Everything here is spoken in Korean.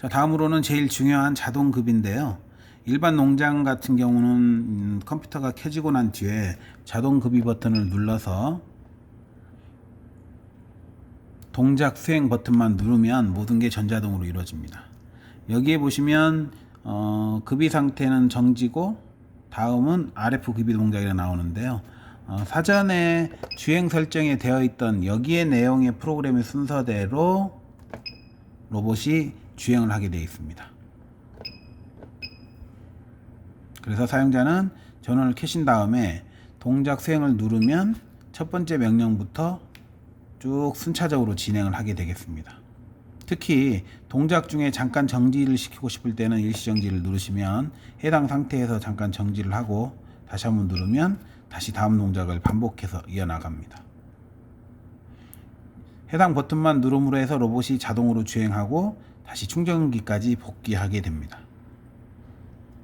자, 다음으로는 제일 중요한 자동급인데요. 일반 농장 같은 경우는 음, 컴퓨터가 켜지고 난 뒤에 자동 급이 버튼을 눌러서 동작 수행 버튼만 누르면 모든 게 전자동으로 이루어집니다. 여기에 보시면 어, 급이 상태는 정지고 다음은 RF 급이 동작이 나오는데요. 어, 사전에 주행 설정에 되어 있던 여기에 내용의 프로그램의 순서대로 로봇이 주행을 하게 되어 있습니다. 그래서 사용자는 전원을 켜신 다음에 동작 수행을 누르면 첫 번째 명령부터 쭉 순차적으로 진행을 하게 되겠습니다. 특히 동작 중에 잠깐 정지를 시키고 싶을 때는 일시 정지를 누르시면 해당 상태에서 잠깐 정지를 하고 다시 한번 누르면 다시 다음 동작을 반복해서 이어나갑니다. 해당 버튼만 누름으로 해서 로봇이 자동으로 주행하고 다시 충전기까지 복귀하게 됩니다.